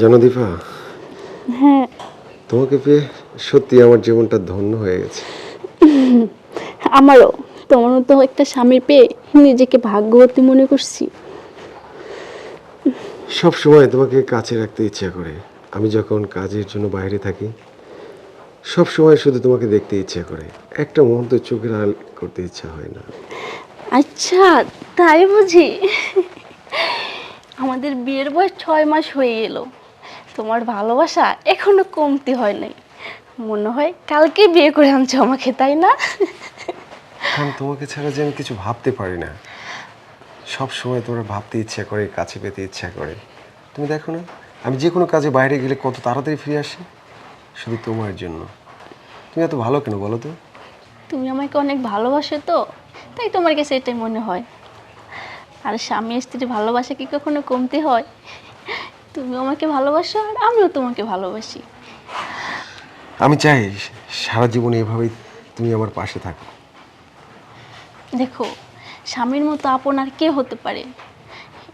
জানো দীপা হ্যাঁ। তোমাকে পেয়ে সত্যি আমার জীবনটা ধন্য হয়ে গেছে। আমারও। তোমার মতো একটা স্বামী পেয়ে নিজেকে ভাগ্যবতী মনে করছি। সব সময় তোমাকে কাছে রাখতে ইচ্ছা করে। আমি যখন কাজের জন্য বাইরে থাকি সব সময় শুধু তোমাকে দেখতে ইচ্ছা করে। একটা মুহূর্ত চোখের আল করতে ইচ্ছা হয় না। আচ্ছা তাই বুঝি। আমাদের বিয়ের বয়স ছয় মাস হয়ে গেল তোমার ভালোবাসা এখনও কমতি হয় নাই। মনে হয় কালকে বিয়ে করে আনছো আমাকে তাই না? কারণ তোমাকে ছাড়া যে আমি কিছু ভাবতে পারি না। সব সময় তোমার ভাবতে ইচ্ছা করে কাছে পেতে ইচ্ছা করে। তুমি দেখো না আমি যে কোনো কাজে বাইরে গেলে কত তাড়াতাড়ি ফিরে আসি? শুধু তোমার জন্য। তুমি এত ভালো কেন বলো তো? তুমি আমাকে অনেক ভালোবাসো তো তাই তোমার কাছে এটাই মনে হয়। আর স্বামী স্ত্রী ভালোবাসা কি কখনো কমতি হয়? তুমি আমাকে ভালোবাসো আর আমিও তোমাকে ভালোবাসি। আমি চাই সারা জীবন এভাবেই তুমি আমার পাশে থাকো। দেখো স্বামীর মতো আপন আর কে হতে পারে?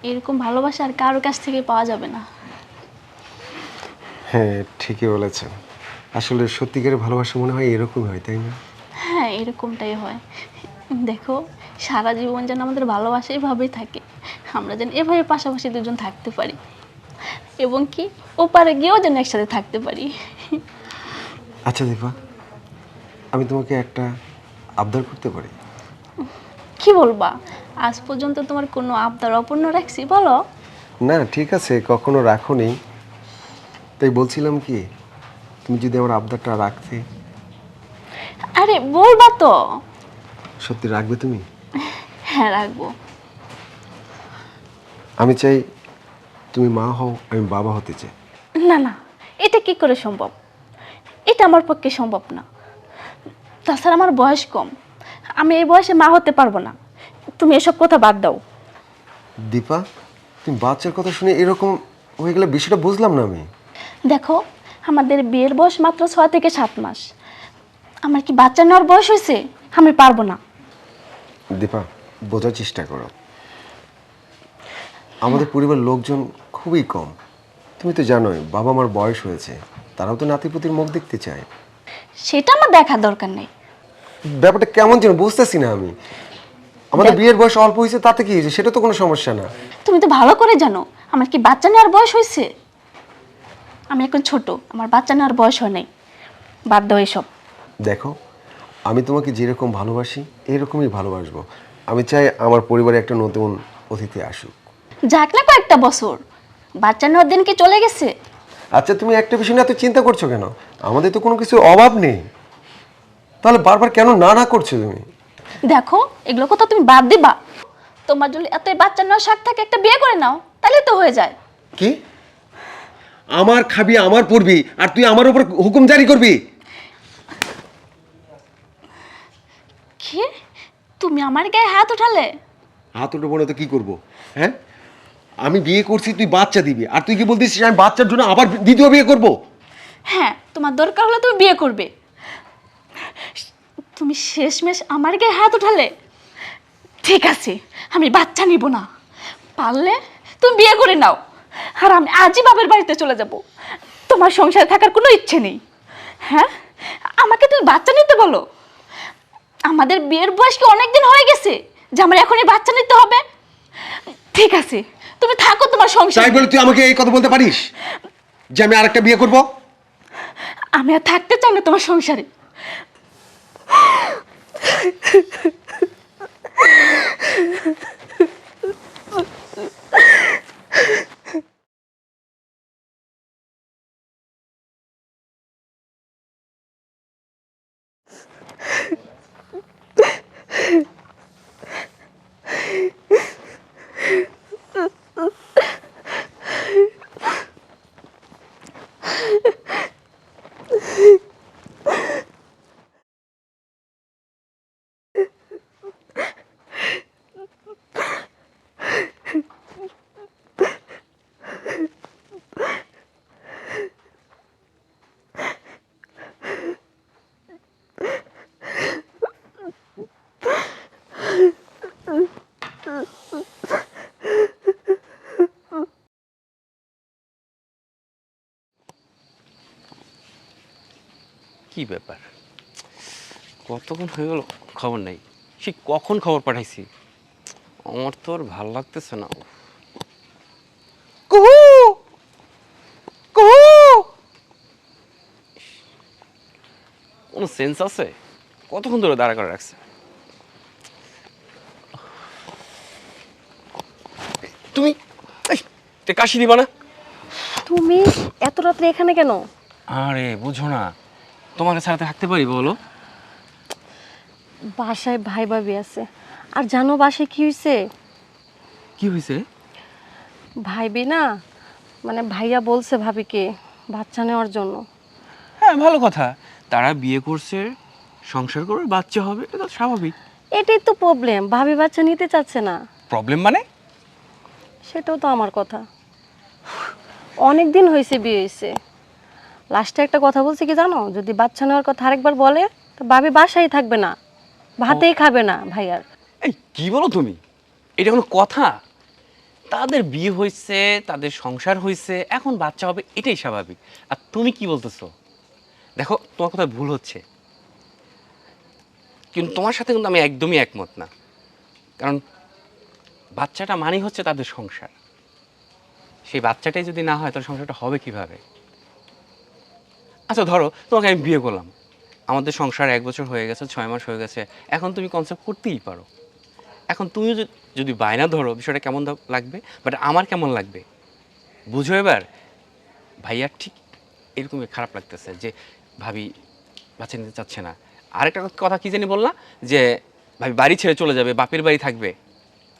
এরকম ভালোবাসা আর কারোর কাছ থেকে পাওয়া যাবে না। হ্যাঁ ঠিকই বলেছেন। আসলে সত্যিকারের ভালোবাসা মনে হয় এরকমই হয় তাই না? হ্যাঁ এরকমটাই হয়। দেখো সারা জীবন যেন আমাদের ভালোবাসা এভাবেই থাকে আমরা যেন এভাবে পাশাপাশি দুজন থাকতে পারি। এবং কি ওপারে গিয়েও যেন একসাথে থাকতে পারি। আচ্ছা দীপা আমি তোমাকে একটা আবদার করতে পারি। কি বলবা? আজ পর্যন্ত তোমার কোনো আবদার অপূর্ণ রাখছি বলো। না ঠিক আছে কখনো রাখোনি। তাই বলছিলাম কি তুমি যদি আমার আবদারটা রাখতে। আরে বলবা তো। সত্যি রাখবে তুমি? হ্যাঁ রাখব। আমি চাই তুমি মা হও আমি বাবা হতে চাই। না না এটা কি করে সম্ভব? এটা আমার পক্ষে সম্ভব না। তাছাড়া আমার বয়স কম। আমি এই বয়সে মা হতে পারব না। তুমি এসব কথা বাদ দাও। দীপা তুমি বাচ্চার কথা শুনে এরকম হয়ে গেলে বিষয়টা বুঝলাম না আমি। দেখো আমাদের বিয়ের বয়স মাত্র ছয় থেকে সাত মাস। আমার কি বাচ্চা নেওয়ার বয়স হয়েছে? আমি পারব না। দীপা বোঝার চেষ্টা করো। আমাদের পরিবার লোকজন খুবই কম। তুমি তো জানোই বাবা মার বয়স হয়েছে তারাও তো নাতিপুতির মুখ দেখতে চায়। সেটা আমার দেখার দরকার নেই। ব্যাপারটা কেমন যেন বুঝতেছি না আমি। আমাদের বিয়ের বয়স অল্প হয়েছে তাতে কি হয়েছে? সেটা তো কোনো সমস্যা না। তুমি তো ভালো করে জানো আমার কি বাচ্চা নেওয়ার বয়স হয়েছে? আমি এখন ছোট আমার বাচ্চা নেওয়ার বয়স হয় নাই। বাদ দাও এসব। দেখো আমি তোমাকে যেরকম ভালোবাসি এরকমই ভালোবাসবো। আমি চাই আমার পরিবারে একটা নতুন অতিথি আসুক। যাক না কয়েকটা বছর। বাচ্চা নেওয়ার দিন কি চলে গেছে? আচ্ছা তুমি একটা বিষয় নিয়ে এত চিন্তা করছ কেন? আমাদের তো কোনো কিছু অভাব নেই। তাহলে বারবার কেন না না করছ তুমি? দেখো এগুলো কথা তুমি বাদ দিবা। তোমার যদি এতই বাচ্চা নেওয়ার শখ থাকে একটা বিয়ে করে নাও তাহলে তো হয়ে যায়। কি? আমার খাবি আমার পড়বি আর তুই আমার উপর হুকুম জারি করবি? কি? তুমি আমার গায়ে হাত উঠালে? হাত উঠে বলে তো কি করব? হ্যাঁ? আমি বিয়ে করছি, তুই বাচ্চা দিবি। আর তুই কি বলতিস আমি বাচ্চার জন্য আবার দ্বিতীয় বিয়ে করব? হ্যাঁ তোমার দরকার হলে তুমি বিয়ে করবে। তুমি শেষমেশ আমার গায়ে হাত উঠালে? ঠিক আছে, আমি বাচ্চা নিব না। পারলে তুমি বিয়ে করে নাও, আর আমি আজই বাবার বাড়িতে চলে যাব। তোমার সংসারে থাকার কোনো ইচ্ছে নেই। হ্যাঁ আমাকে তুমি বাচ্চা নিতে বলো। আমাদের বিয়ের বয়স কি অনেক দিন হয়ে গেছে যে আমার এখনই বাচ্চা নিতে হবে? ঠিক আছে তুমি থাকো তোমার সংসার। তাই বলে তুই আমাকে এই কথা বলতে পারিস? যে আমি আরেকটা বিয়ে করব? আমি আর থাকতে চাই না তোমার সংসারে। কি ব্যাপার? কতক্ষণ হয়ে গেল? খবর নেই। সে কখন খবর পাঠাইছি? আমার তো আর ভালো লাগতেছে না। কুহু! কুহু! কোনো সেন্স আছে? কতক্ষণ ধরে দাঁড়া করে রাখছে? তুমি কাশি দিবা না? তুমি এত রাত্রে এখানে কেন? আরে বুঝো না। তোমাকে ছাড়াতে থাকতে পারি বলো? বাসায় ভাই ভাবি আছে। আর জানো বাসায় কি হয়েছে কি হয়েছে ভাইবি না মানে ভাইয়া বলছে ভাবিকে বাচ্চা নেওয়ার জন্য। হ্যাঁ ভালো কথা। তারা বিয়ে করছে সংসার করবে বাচ্চা হবে এটা তো স্বাভাবিক। এটাই তো প্রবলেম ভাবি বাচ্চা নিতে চাচ্ছে না। প্রবলেম মানে? সেটাও তো আমার কথা। অনেক দিন হয়েছে বিয়ে হয়েছে লাস্টে একটা কথা বলছি কি জানো? যদি বাচ্চা নেওয়ার কথা আরেকবার বলে, তো ভাবি বাসায় থাকবে না, ভাতেই খাবে না ভাইয়ার এই, কি বলো তুমি? এটা কোনো কথা? তাদের বিয়ে হয়েছে, তাদের সংসার হয়েছে, এখন বাচ্চা হবে, এটাই স্বাভাবিক। আর তুমি কি বলতেছো? দেখো, তোমার কথা ভুল হচ্ছে। কিন্তু তোমার সাথে কিন্তু আমি একদমই একমত না। কারণ বাচ্চাটা মানেই হচ্ছে তাদের সংসার। সেই বাচ্চাটাই যদি না হয়, তাহলে সংসারটা হবে কীভাবে? আচ্ছা ধরো, তোমাকে আমি বিয়ে করলাম। আমাদের সংসার এক বছর হয়ে গেছে, ছয় মাস হয়ে গেছে। এখন তুমি কনসেপ্ট করতেই পারো। এখন তুমি যদি- বায়না ধরো, বিষয়টা কেমন লাগবে? বাট আমার কেমন লাগবে? বুঝো এবার। ভাইয়ার ঠিক এরকমই খারাপ লাগতেছে যে, ভাবি বাচ্চা নিতে চাচ্ছে না। আরেকটা কথা কি জানি বললা? যে, ভাবি বাড়ি ছেড়ে চলে যাবে, বাপের বাড়ি থাকবে।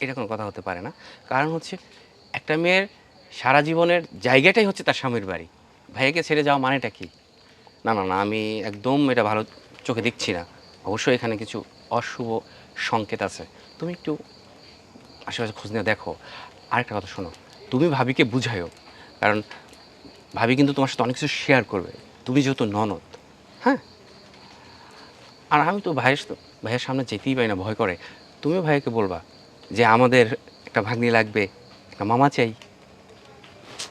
এটা কোনো কথা হতে পারে না। কারণ হচ্ছে, একটা মেয়ের সারা জীবনের জায়গাটাই হচ্ছে তার স্বামীর বাড়ি। ভাইয়াকে ছেড়ে যাওয়া মানেটা কি? না না না, আমি একদম এটা ভালো চোখে দেখছি না। অবশ্যই এখানে কিছু অশুভ সংকেত আছে। তুমি একটু আশেপাশে খোঁজ নিয়ে দেখো। আরেকটা কথা শোনো, তুমি ভাবিকে বুঝাইও কারণ ভাবি কিন্তু তোমার সাথে অনেক কিছু শেয়ার করবে। তুমি যেহেতু ননদ হ্যাঁ? আর আমি তো ভাইয়ের ভাইয়ের সামনে যেতেই পারি না, ভয় করে। তুমিও ভাইয়াকে বলবা যে আমাদের একটা ভাগ্নি লাগবে, একটা মামা চাই।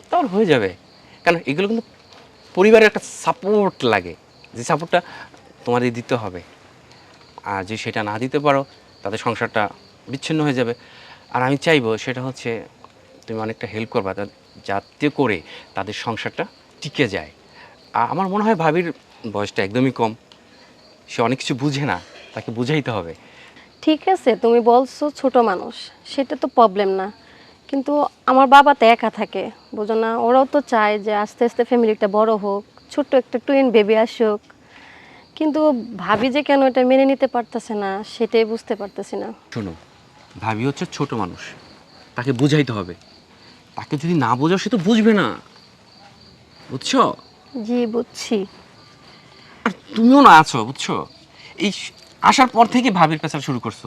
তাহলে হয়ে যাবে। কারণ এগুলো কিন্তু পরিবারের একটা সাপোর্ট লাগে। যে সাপোর্টটা তোমাদের দিতে হবে। আর যে সেটা না দিতে পারো তাদের সংসারটা বিচ্ছিন্ন হয়ে যাবে। আর আমি চাইব সেটা হচ্ছে তুমি অনেকটা হেল্প করবা যাতে করে তাদের সংসারটা টিকে যায়। আর আমার মনে হয় ভাবির বয়সটা একদমই কম। সে অনেক কিছু বুঝে না, তাকে বুঝাইতে হবে। ঠিক আছে, তুমি বলছো ছোট মানুষ, সেটা তো প্রবলেম না। কিন্তু আমার বাবা তো একা থাকে বোঝো না। ওরাও তো চায় যে আস্তে আস্তে ফ্যামিলিটা বড় হোক ছোট্ট একটা টুইন বেবি আসুক। কিন্তু ভাবি যে কেন এটা মেনে নিতে পারতেছে না সেটাই বুঝতে পারতেছি না। শোনো ভাবি হচ্ছে ছোট মানুষ তাকে বুঝাইতে হবে। তাকে যদি না বোঝাও সে তো বুঝবে না। বুঝছ? জি বুঝছি। আর তুমিও না আছো বুঝছ? এই আসার পর থেকে ভাবির পেছাল শুরু করছ।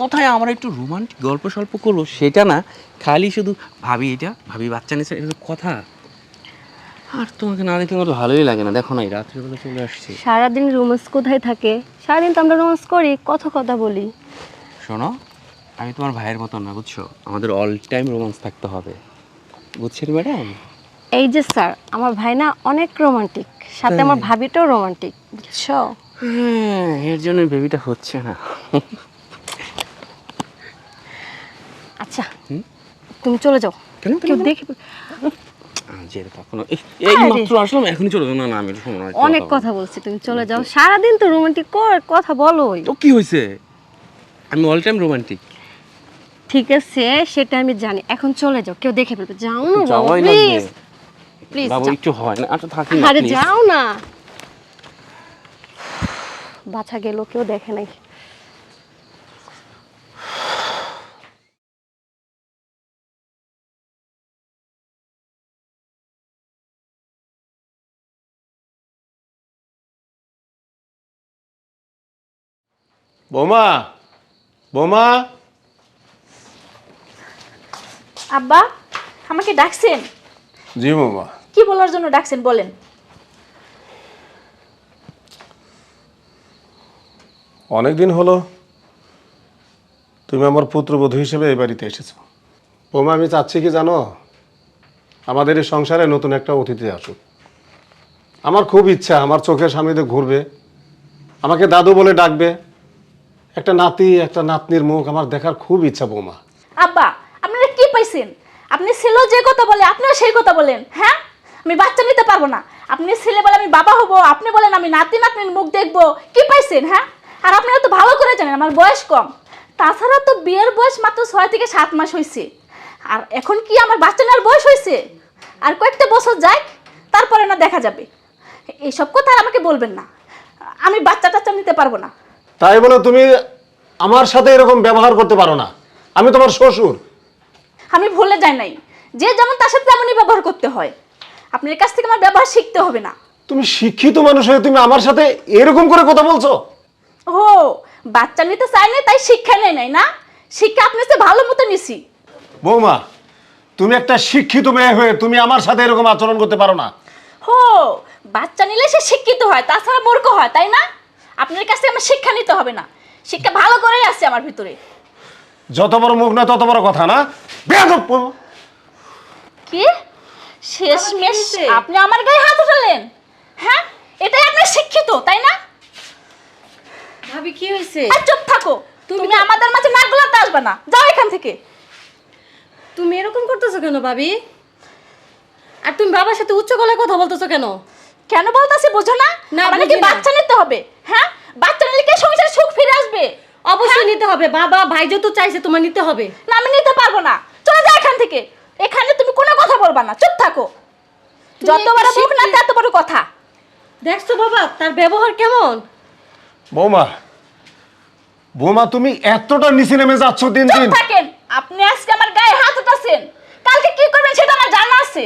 কোথায় আমরা একটু রোমান্টিক গল্প স্বল্প করব সেটা না খালি শুধু ভাবি এটা ভাবি বাচ্চা নিয়েছে এটা তো কথা। আর তোমাকে না দেখলে আমার ভালোই লাগে না। দেখো না এই রাত্রিবেলা চলে আসছি। সারাদিন রোমান্স কোথায় থাকে? সারাদিন তো আমরা রোমান্স করি কত কথা বলি। শোনো আমি তোমার ভাইয়ের মতন না বুঝছ? আমাদের অল টাইম রোমান্স থাকতে হবে। বুঝছেন ম্যাডাম এই যে স্যার আমার ভাই না অনেক রোমান্টিক সাথে আমার ভাবিটাও রোমান্টিক বুঝছ? হ্যাঁ এর জন্য বেবিটা হচ্ছে না। আচ্ছা তুমি চলে যাও। কেন কেউ দেখে অনেক কথা বলছি তুমি চলে যাও। সারাদিন তো রোমান্টিক কথা বলোই। তো কি হয়েছে আমি অল টাইম রোমান্টিক ঠিক আছে সেটা আমি জানি। এখন চলে যাও কেউ দেখে ফেলবে। যাও না বাবা প্লিজ প্লিজ বাবু একটু হয় না। আচ্ছা থাকি না আরে যাও না। বাছা গেল কেউ দেখে নাই। বোমা বোমা। আব্বা আমাকে ডাকছেন? জি বোমা। কি বলার জন্য ডাকছেন বলেন। অনেক দিন হলো তুমি আমার পুত্রবধূ হিসেবে এই বাড়িতে এসেছ। বোমা আমি চাচ্ছি কি জানো? আমাদের এই সংসারে নতুন একটা অতিথি আসুক। আমার খুব ইচ্ছা আমার চোখের সামনে ঘুরবে। আমাকে দাদু বলে ডাকবে। একটা নাতি, একটা নাতনির মুখ আমার দেখার খুব ইচ্ছা বৌমা। আব্বা, আপনারা কি পাইছেন? আপনি ছেলেও যে কথা বলে, আপনিও সেই কথা বলেন হ্যাঁ? আমি বাচ্চা নিতে পারব না। আপনি ছেলে বলে আমি বাবা হব, আপনি বলেন আমি নাতি, নাতনির মুখ দেখব, কি পাইছেন হ্যাঁ? আর আপনারা তো ভালো করে জানেন, আমার বয়স কম। তাছাড়া তো বিয়ের বয়স মাত্র ছয় থেকে সাত মাস হয়েছে আর এখন কি আমার বাচ্চা নেওয়ার বয়স হয়েছে আর কয়েকটা বছর যাক, তারপরে না দেখা যাবে। এইসব কথা আর আমাকে বলবেন না। আমি বাচ্চা টাচ্চা নিতে পারব না। তাই বলে তুমি আমার সাথে এরকম ব্যবহার করতে পারো না। আমি তোমার শ্বশুর। আমি ভুলে যাই নাই। যে যেমন তার সাথে তেমনই ব্যবহার করতে হয়। আপনার কাছ থেকে আমার ব্যবহার শিখতে হবে না। তুমি শিক্ষিত মানুষ হয়ে তুমি আমার সাথে এরকম করে কথা বলছো? ও বাচ্চা নিতে চাই না তাই শিক্ষা নেই নাই না? শিক্ষা আপনার সাথে ভালো মতো নিছি। বৌমা তুমি একটা শিক্ষিত মেয়ে হয়ে তুমি আমার সাথে এরকম আচরণ করতে পারো না। হো বাচ্চা নিলে সে শিক্ষিত হয় তাছাড়া মূর্খ হয় তাই না? আপনার কাছ থেকে আমার শিক্ষা নিতে হবে না। শিক্ষা ভালো করেই আছে আমার ভিতরে। যত বড় মুখ না তত বড় কথা না? বেয়াদব। কি? শেষমেশ আপনি আমার গায়ে হাত উঠালেন? হ্যাঁ? এটাই আপনার শিক্ষিত তাই না? ভাবি কি হয়েছে? আর চুপ থাকো। তুমি আমাদের মাঝে নাক গলাতে আসবে না। যাও এখান থেকে। তুমি এরকম করতেছো কেন ভাবি? আর তুমি বাবার সাথে উচ্চ গলায় কথা বলতেছো কেন? কেন বলতাছি বোঝো না। না, মানে কি বাচ্চা নিতে হবে। হ্যাঁ? বাচ্চা নিলে কি সংসারে সুখ ফিরে আসবে। অবশ্যই নিতে হবে। বাবা ভাই যেহেতু চাইছে তোমার নিতে হবে। না আমি নিতে পারব না। চলে যাও এখান থেকে। এখানে তুমি কোনো কথা বলবা না। চুপ থাকো। যত বড় মুখ না তত বড় কথা। দেখছ বাবা তার ব্যবহার কেমন? বৌমা বৌমা তুমি এতটা নিচে নেমে যাচ্ছ দিন দিন। থাকেন। আপনি আজকে আমার গায়ে হাত উঠাছেন। কালকে কি করবেন সেটা আমার জানা আছে।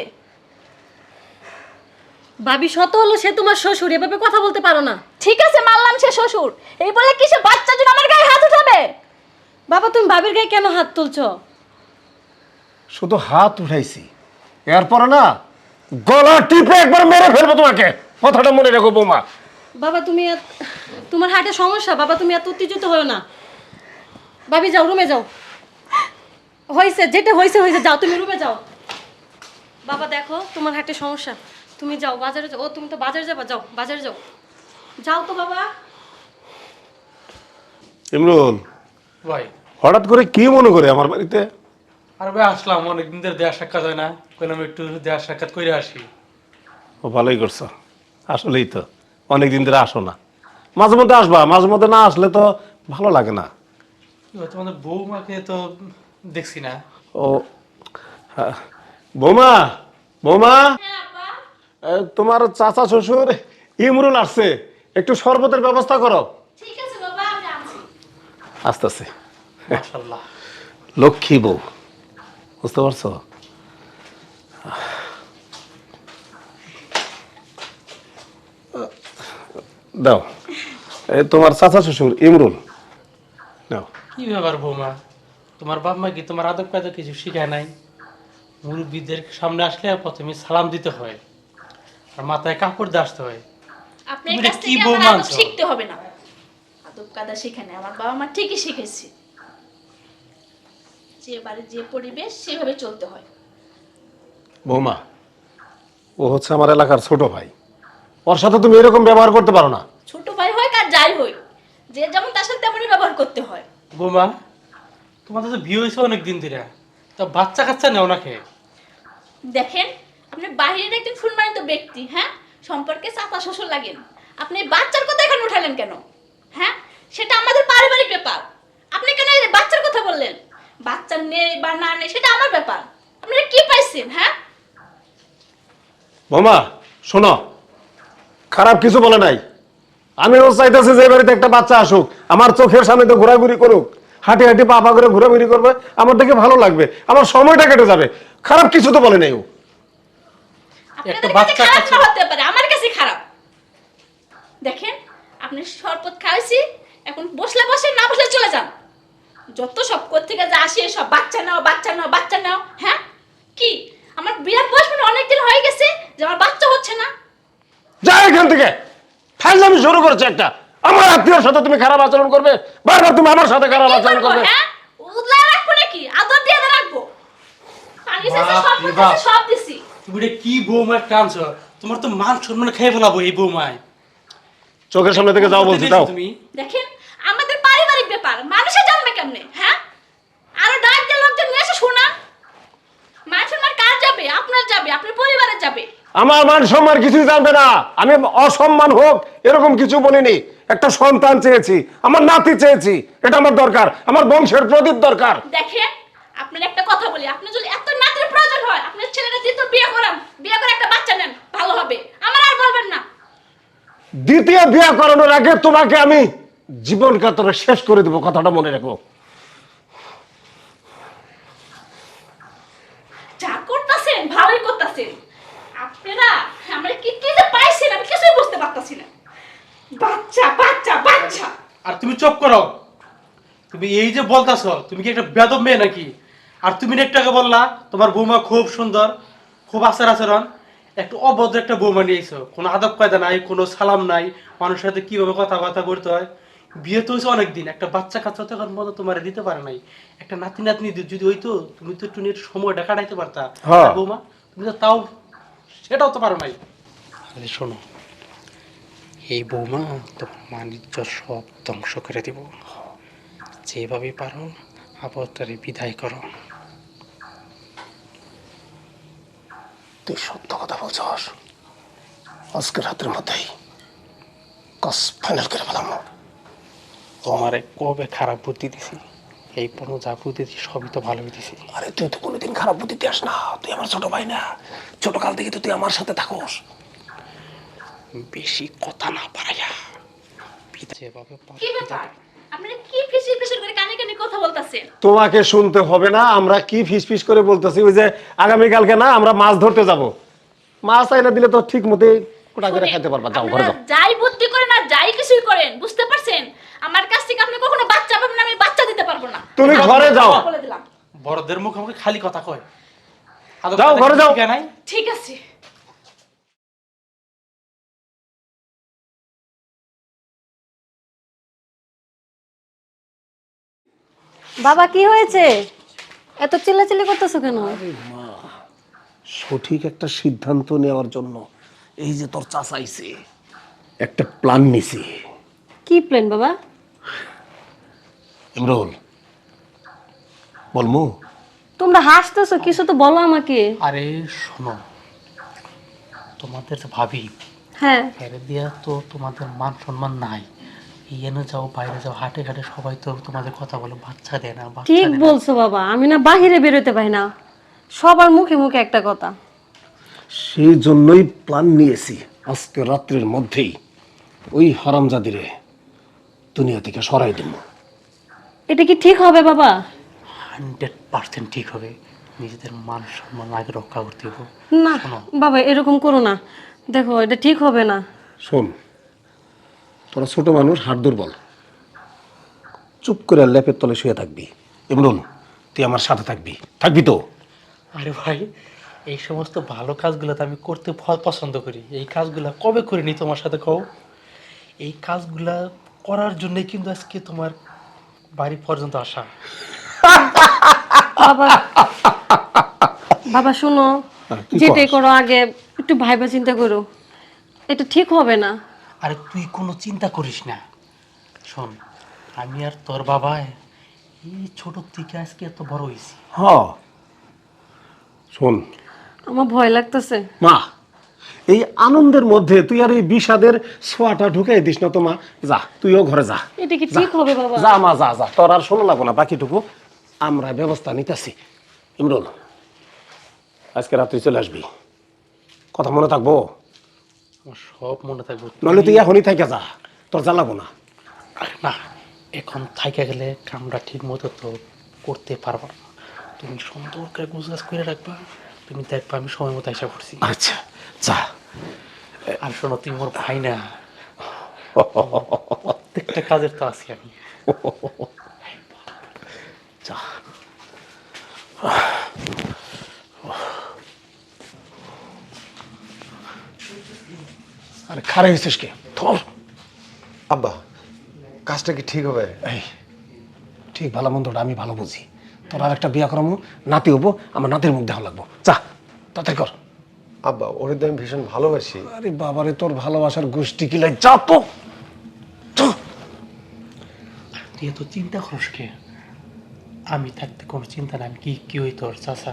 ভাবি শত হলো সে তোমার শ্বশুর এভাবে কথা বলতে পারো না। ঠিক আছে মানলাম সে শ্বশুর। এই বলে কি সে বাচ্চার জন্য আমার গায়ে হাত উঠাবে? বাবা তুমি ভাবির গায়ে কেন হাত তুলছো? শুধু হাত উঠাইছি। এরপরে না গলা টিপে একবার মেরে ফেলব তোমাকে। কথাটা মনে রেখো বৌমা। বাবা তুমি এত- তোমার হার্টে সমস্যা। বাবা তুমি এত উত্তেজিত হও না। ভাবি যাও রুমে যাও। হয়েছে যেটা হয়েছে হয়েছে যাও তুমি রুমে যাও। বাবা দেখো তোমার হার্টে সমস্যা। তুমি যাও বাজারে যাও। ও তুমি তো বাজারে যাবা যাও বাজারে যাও। যাও তো বাবা। ইমরুল ভাই। হঠাৎ করে কি মনে করে আমার বাড়িতে? আর ভাই আসলাম অনেকদিন ধরে দেওয়ার সাক্ষাৎ হয় না। কইলাম একটু দেওয়ার সাক্ষাৎ করে আসি। ও ভালোই করছ। আসলেই তো অনেক দিন ধরে আসো না। মাঝে মধ্যে আসবা মাঝে মধ্যে না আসলে তো ভালো লাগে না। কি হয়, তোমাদের বৌমাকে তো দেখছি না। ও হ্যাঁ। বৌমা বৌমা। এ, তোমার চাচা শ্বশুর ইমরুল আসছে। একটু শরবতের ব্যবস্থা করো। ঠিক আছে বাবা আমি আনছি। আস্তে আস্তে লক্ষ্মী বউ। বুঝতে পারছ? দাও। এই তোমার চাচা শ্বশুর ইমরুল। নাও কি ব্যাপার বৌমা? তোমার বাপ মা কি তোমার আদব কায়দা কিছু শিখায় নাই? মুরব্বীদের সামনে আসলে প্রথমে সালাম দিতে হয়। আর মাথায় কাপড় দিয়ে আসতে হয়। আপনার কাছ কি থেকে আমার আদব শিখতে হবে না। আদব কাদা শেখে নাই আমার বাবা মা ঠিকই শিখেছি। যে বাড়ির যে পরিবেশ সেভাবে চলতে হয়। বৌমা ও হচ্ছে আমার এলাকার ছোট ভাই। ওর সাথে তুমি এরকম ব্যবহার করতে পারো না। ছোট ভাই হয় আর যাই হই যে যেমন তার সাথে তেমনই ব্যবহার করতে হয়। বৌমা তোমাদের তো বিয়ে হয়েছে অনেক দিন ধরে। তা বাচ্চা কাচ্চা নেও না খেয়ে দেখেন আপনি বাহিরের একজন ফুলমানিত ব্যক্তি হ্যাঁ? সম্পর্কে চাপা শ্বশুর লাগেন। আপনি বাচ্চার কথা এখানে উঠালেন কেন? হ্যাঁ? সেটা আমাদের পারিবারিক ব্যাপার। আপনি কেন বাচ্চার কথা বললেন? বাচ্চা নেই বা না নেই, সেটা আমার ব্যাপার। আপনারা কি পাইছেন হ্যাঁ? বৌমা, শোনো। খারাপ কিছু বলে নাই। আমিও চাইতেছি যে বাড়িতে একটা বাচ্চা আসুক। আমার চোখের সামনে তো ঘোরাঘুরি করুক। হাঁটি হাঁটি পা পা করে ঘোরাঘুরি করবে। আমার দেখে ভালো লাগবে। আমার সময়টা কেটে যাবে। খারাপ কিছু তো বলে নাই ও। বাচ্চা খারাপ কাছে- হতে পারে আমার কাছে খারাপ। দেখেন আপনি শরবত খাওয়াইছি এখন বসলে বসে না বসলে চলে যান। যত সব থেকে যা আসে সব বাচ্চা নাও বাচ্চা নাও বাচ্চা নাও হ্যাঁ? কি? আমার বিরাট বয়স মানে অনেকদিন হয়ে গেছে যে আমার বাচ্চা হচ্ছে না। যা এখান থেকে। ফাইজলামি শুরু করেছে একটা। আমার আত্মীয়র সাথে তুমি খারাপ আচরণ করবে বারবার তুমি আমার সাথে খারাপ আচরণ করবে হ্যাঁ? রাখব নাকি? আদর দিয়ে রাখব? পানি শেষে সব। সব দিছি। তুমি এটা কি বৌমার টানছ তোমার তো মান সম্মান খেয়ে ফেলাবো এই বৌমায়। চোখের সামনে থেকে যাও বলছি তুমি? দেখেন আমাদের পারিবারিক ব্যাপার জানবে কেমনে হ্যাঁ? আরও ডাক দিয়ে লোকজন নিয়ে এসে শোনা মান সম্মান কার যাবে? আপনার যাবে আপনার পরিবারের যাবে। আমার মান সম্মান কিছুই জানবে না। আমি অসম্মান হোক এরকম কিছু বলিনি। একটা সন্তান চেয়েছি আমার নাতি চেয়েছি এটা আমার দরকার। আমার বংশের প্রদীপ দরকার। দেখেন আপনার একটা কথা বলি আপনি যদি এত নাতির প্রয়োজন হয় আপনার ছেলেটা দ্বিতীয় বিয়ে করান বিয়ে করে একটা বাচ্চা নেন ভালো হবে। আমার আর বলবেন না। দ্বিতীয় বিয়ে করানোর আগে তোমাকে আমি জীবন কাতরে শেষ করে দেবো কথাটা মনে রাখো। যা করতেছেন ভালোই করতেছেন। আপনারা আমরা কি কি যে পাইছেন আমি কিছুই বুঝতে পারতাছি না। বাচ্চা বাচ্চা বাচ্চা। আর তুমি চুপ করো। তুমি এই যে বলতাছ তুমি কি একটা বেদব মেয়ে নাকি? আর তুমি না একটু আগে বললা তোমার বৌমা খুব সুন্দর খুব আচার আচরণ। একটু অভদ্র একটা বৌমা নিয়েছো কোনো আদব কায়দা নাই কোনো সালাম নাই। মানুষের সাথে কীভাবে কথাবার্তা বলতে হয়? বিয়ে তো হয়েছে অনেকদিন। একটা বাচ্চা কাচ্চা তো এখন মতো তোমার দিতে পারে নাই। একটা নাতি নাতনি যদি হইতো তুমি তো একটু নিয়ে সময়টা কাটাইতে পারতা। হ্যাঁ। বৌমা তুমি তো তাও সেটাও তো পারো নাই। শোনো এই বৌমা তোমার বাণিজ্য সব ধ্বংস করে দিব। যেভাবে পারো আবহাওয়াটারে বিদায় করো। তুই সত্য কথা বলছস? আজকে রাতের মধ্যেই কাজ ফাইনাল করে ফেলাম। তোমারে কবে খারাপ বুদ্ধি দিছি? এই পণ্য যা বুদ্ধি দিছি সবই তো ভালো দিছি। আরে তুই তো কোনোদিন খারাপ বুদ্ধি দিস না। তুই আমার ছোট ভাই না। ছোট কাল থেকে তো তুই আমার সাথে থাকোস। বেশি কথা না পারাইয়া যেভাবে পারো কি ব্যাপার? আপনারা কি করে কানে কানে কথা বলতাছেন? তোমাকে শুনতে হবে না আমরা কি ফিস ফিস করে বলতেছি? ওই যে আগামীকালকে না আমরা মাছ ধরতে যাব। মাছ আইনা দিলে তো ঠিক মতো কোটা করে খেতে পারবা। যাও ঘরে যাও। যাই বুদ্ধি করেন আর যাই কিছুই করেন বুঝতে পারছেন? আমার কাছ থেকে আপনি কখনো বাচ্চা পাবেন না আমি বাচ্চা দিতে পারব না। তুমি ঘরে যাও। বলে দিলাম। বড়দের মুখ আমাকে খালি কথা কয়। যাও, ঘরে যাও। ঠিক আছে। বাবা কি হয়েছে? এত চিল্লাচিল্লি করতেছো কেন? সঠিক একটা সিদ্ধান্ত নেওয়ার জন্য এই যে তোর চাচাইছে একটা প্ল্যান নিছি। কি প্ল্যান বাবা? ইমরুল বলমু। তোমরা হাসতেছো কিছু তো বলো আমাকে। আরে শোনো তোমাদের ভাবি হ্যাঁ। এর দিয়া তো তোমাদের মান সম্মান নাই। এনে যাও বাইরে যাও হাটে ঘাটে সবাই তো তোমাদের কথা বলে বাচ্চা দেয় না বাচ্চা ঠিক দেয় না। বলছো বাবা আমি না বাহিরে বেরোতে পারি না। সবার মুখে মুখে একটা কথা। সেই জন্যই প্ল্যান নিয়েছি আজকে রাত্রের মধ্যেই ওই হারামজাদিরে দুনিয়া থেকে সরাই দিব। এটা কি ঠিক হবে বাবা? হান্ড্রেড পার্সেন্ট ঠিক হবে। নিজেদের মান সম্মান আগে রক্ষা করতে হবে। না বাবা এরকম করো না। দেখো এটা ঠিক হবে না। শোন তোরা ছোট মানুষ হাট দুর্বল। চুপ করে ল্যাপের তলে শুয়ে থাকবি। ইমরুল তুই আমার সাথে থাকবি। থাকবি তো? আরে ভাই এই সমস্ত ভালো কাজগুলো তো আমি করতে পছন্দ করি। এই কাজগুলো কবে করিনি তোমার সাথে কও? এই কাজগুলা করার জন্যই কিন্তু আজকে তোমার বাড়ি পর্যন্ত আসা। বাবা বাবা শুনো যেটাই করো আগে একটু ভাইবা চিন্তা করো। এটা ঠিক হবে না। আরে তুই কোনো চিন্তা করিস না। শোন আমি আর তোর বাবা এই ছোট থেকে আজকে এত বড় হয়েছি। হ। শোন। আমার ভয় লাগতেছে। মা এই আনন্দের মধ্যে তুই আর এই বিষাদের ছোঁয়াটা ঢুকাই দিস না তো মা। যা তুইও ঘরে যা। এটা কি ঠিক হবে বাবা? যা মা যা যা। তোর আর শোনো লাগবো না বাকিটুকু আমরা ব্যবস্থা নিতেছি। ইমরুল আজকে রাত্রি চলে আসবি। কথা মনে থাকব? আমার সব মনে থাকবে। নইলে তুই এখনই থেকে যা তোর জ্বালাবো না। আরে না এখন থাইকা গেলে কামটা ঠিক মতো তো করতে পারব না। তুমি সুন্দর করে গুজগাছ করে রাখবা তুমি দেখবা আমি সময় মতো আশা করছি আচ্ছা যা। আর শোনো তুমি মোর ভাই না। প্রত্যেকটা কাজের তো আছি আমি। যা। আরে খারাপ হয়েছিস কে? ধর। আব্বা কাজটা কি ঠিক হবে? এই ঠিক ভালো মন্দটা আমি ভালো বুঝি। তোর আর একটা বিয়া করামো নাতি হব আমার নাতির মুখ দেখা লাগবো। চা তাড়াতাড়ি কর। আব্বা ওরে তো আমি ভীষণ ভালোবাসি। আরে বাবারে তোর ভালোবাসার গোষ্ঠী কি লাই যা। তো। তুই এত চিন্তা করিস কে? আমি থাকতে কোনো চিন্তা নাই আমি কি কি হই তোর চাচা?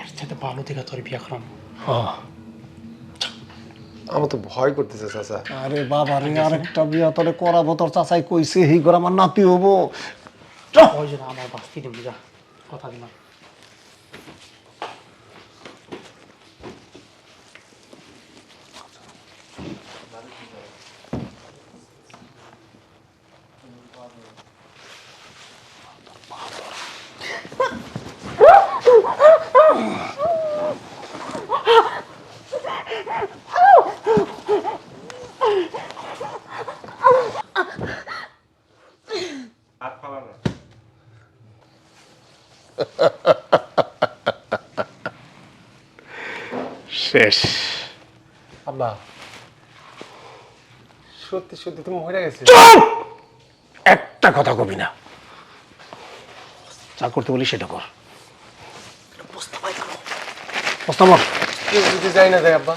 এর সাথে ভালো থেকে তোর বিয়া করাম। হ্যাঁ। আমার তো ভয় করতেছে চাচা। আরে বাবারে আরেকটা বিয়া তোরে করাবো তোর চাচাই কইছে হি করে আমার নাতি হব। আমার বাস্তি দেবো যা কথা দিলাম। সত্যি তুমি গেছে। চুপ! একটা কথা কবি না। যা করতে বলি সেটা কর। প্রস্তাব কেউ যদি যাই না যায় আব্বা।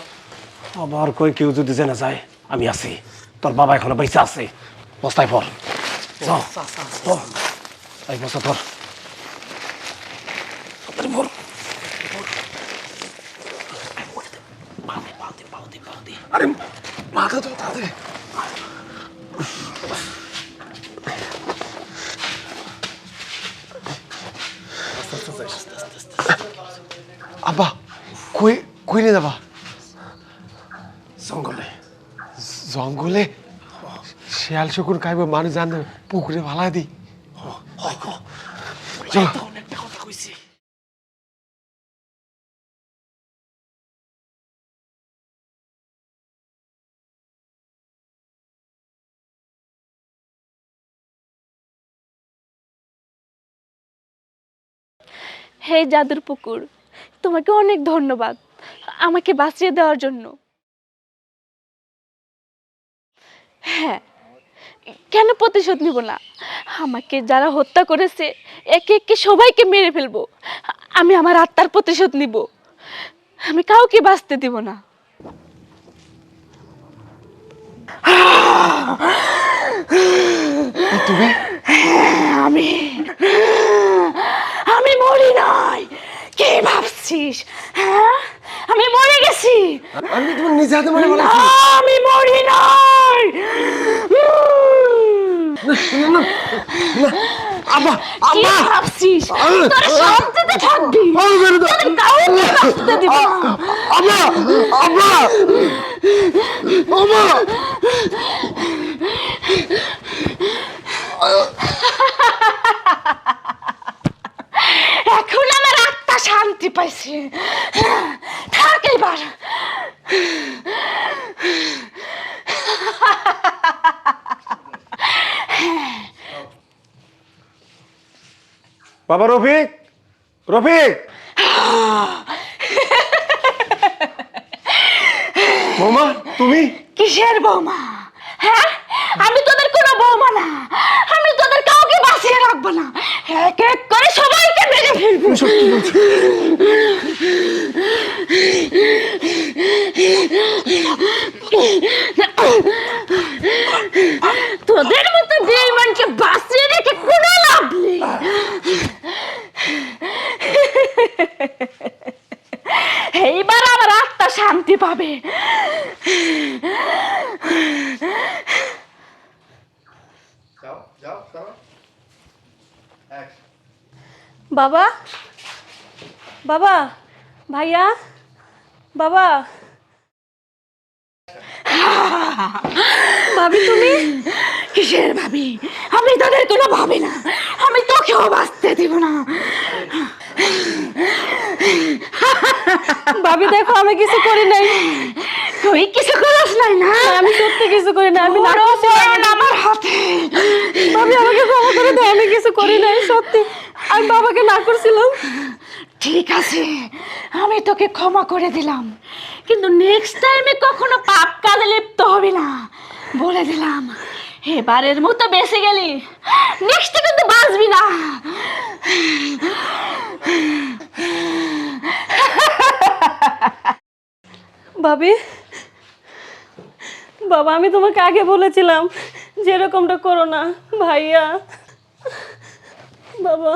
আবার কই কেউ যদি জেনে যায় আমি আছি। তোর বাবা এখনও বেঁচে আছে। বস্তায় পর এই বস্তা ধর আরে মাথা তো তাড়াতাড়ি কই কই নিয়ে যাবা জঙ্গলে। জঙ্গলে? শিয়াল শকুন খাইবে মানুষ জানতে পুকুরে দিই চলো হে জাদুর পুকুর তোমাকে অনেক ধন্যবাদ। আমাকে বাঁচিয়ে দেওয়ার জন্য। হ্যাঁ কেন প্রতিশোধ নিব না? আমাকে যারা হত্যা করেছে একে একে সবাইকে মেরে ফেলব। আমি আমার আত্মার প্রতিশোধ নিব। আমি কাউকে বাঁচতে দিব না। তুমি? আমি আমি মরি নাই। কে ভাবছিস হ্যাঁ? আমি মরে গেছি। আমি তোমার নিজে হাতে মারে বলা না, আমি মরি নাই। উম, আব্বা কি আব্বা। ভাবছিস? তোরা শান্তিতে থাকবি? তোদের কাউকে বাঁচতে দিব না। আব্বা আব্বা। আব্বা এখন আমার আত্মা শান্তি পাইছে। থাক এবার বাবা রফিক রফিক। বৌমা তুমি? কিসের বৌমা? হ্যাঁ? আমি তোদের কোনো বৌমা না আমি তোদের কাউকে বাঁচিয়ে রাখব না। এক এক করে সবাইকে মেরে ফেলব। তোদের মতো বেইমানকে বাঁচিয়ে রেখে কোনো লাভ নেই এইবার আমার আত্মা শান্তি পাবে বাবা? বাবা? ভাইয়া? বাবা? ভাবি তুমি? কিসের ভাবি? আমি তাদের কোনো ভাবি না। আমি তোকেও বাঁচতে দিব না। ভাবি দেখো আমি কিছু করি নাই। তুই কিছু করিস নাই না? আমি সত্যি কিছু করি না আমি আমার হাতে। ভাবি আমাকে ক্ষমা করে দাও আমি কিছু করি নাই সত্যি। আমি বাবাকে না করছিলাম? ঠিক আছে আমি তোকে ক্ষমা করে দিলাম। কিন্তু নেক্সট টাইমে কখনো পাপ কাজে লিপ্ত হবি না। বলে দিলাম এবারের মতো বেঁচে গেলি নেক্সট কিন্তু বাঁচবি না। ভাবি বাবা আমি তোমাকে আগে বলেছিলাম যে এরকমটা করো না ভাইয়া। বাবা